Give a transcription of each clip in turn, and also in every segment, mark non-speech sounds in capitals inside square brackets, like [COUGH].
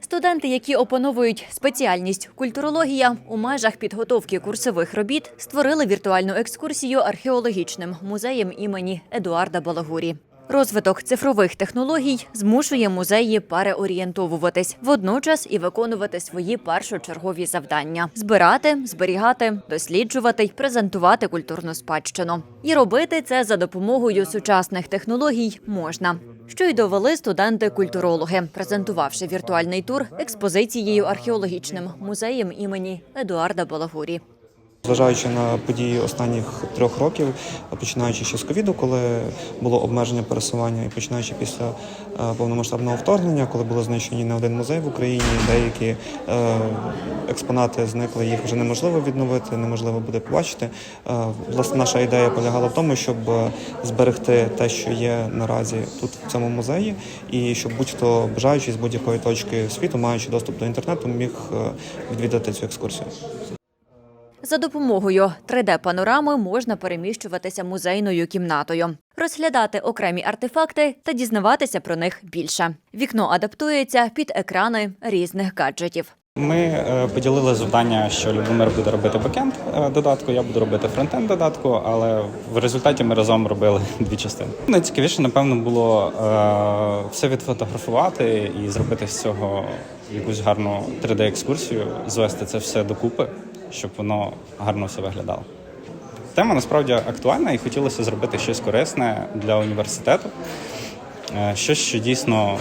Студенти, які опановують спеціальність культурологія, у межах підготовки курсових робіт створили віртуальну екскурсію археологічним музеєм імені Едуарда Балагурі. Розвиток цифрових технологій змушує музеї переорієнтовуватись водночас і виконувати свої першочергові завдання: збирати, зберігати, досліджувати й презентувати культурну спадщину. І робити це за допомогою сучасних технологій можна. Що й довели студенти-культурологи, презентувавши віртуальний тур експозицією археологічним музеєм імені Едуарда Балагурі. Зважаючи на події останніх трьох років, починаючи ще з ковіду, коли було обмеження пересування, і починаючи після е, повномасштабного вторгнення, коли були знищені не один музей в Україні, деякі е, експонати зникли, їх вже неможливо відновити, неможливо буде побачити. Е, власне, наша ідея полягала в тому, щоб зберегти те, що є наразі тут в цьому музеї, і щоб будь-хто бажаючий з будь-якої точки світу, маючи доступ до інтернету, міг відвідати цю екскурсію. За допомогою 3D-панорами можна переміщуватися музейною кімнатою, розглядати окремі артефакти та дізнаватися про них більше. Вікно адаптується під екрани різних гаджетів. Ми е, поділили завдання, що Любомир буде робити бекенд е, додатку, я буду робити фронтенд додатку, але в результаті ми разом робили [LAUGHS] дві частини. Найцікавіше, напевно, було е, все відфотографувати і зробити з цього якусь гарну 3D-екскурсію, звести це все докупи, щоб воно гарно все виглядало. Тема насправді актуальна і хотілося зробити щось корисне для університету, е, щось, що дійсно е,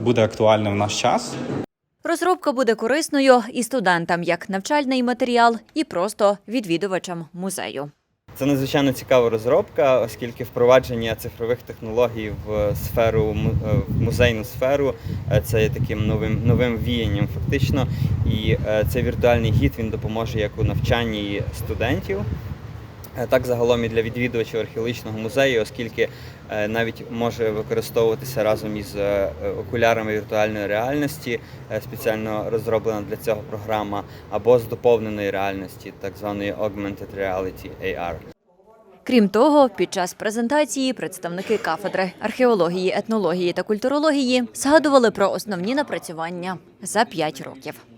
буде актуальне в наш час. Розробка буде корисною і студентам як навчальний матеріал, і просто відвідувачам музею. Це надзвичайно цікава розробка, оскільки впровадження цифрових технологій в сферу е, в музейну сферу е, це є таким новим новим віянням, фактично. І е, цей віртуальний гід він допоможе як у навчанні студентів. е, Так загалом і для відвідувачів археологічного музею, оскільки е, навіть може використовуватися разом із е, окулярами віртуальної реальності, е, спеціально розроблена для цього програма, або з доповненої реальності, так званої Augmented Reality AR. Крім того, під час презентації представники кафедри археології, етнології та культурології згадували про основні напрацювання за п'ять років.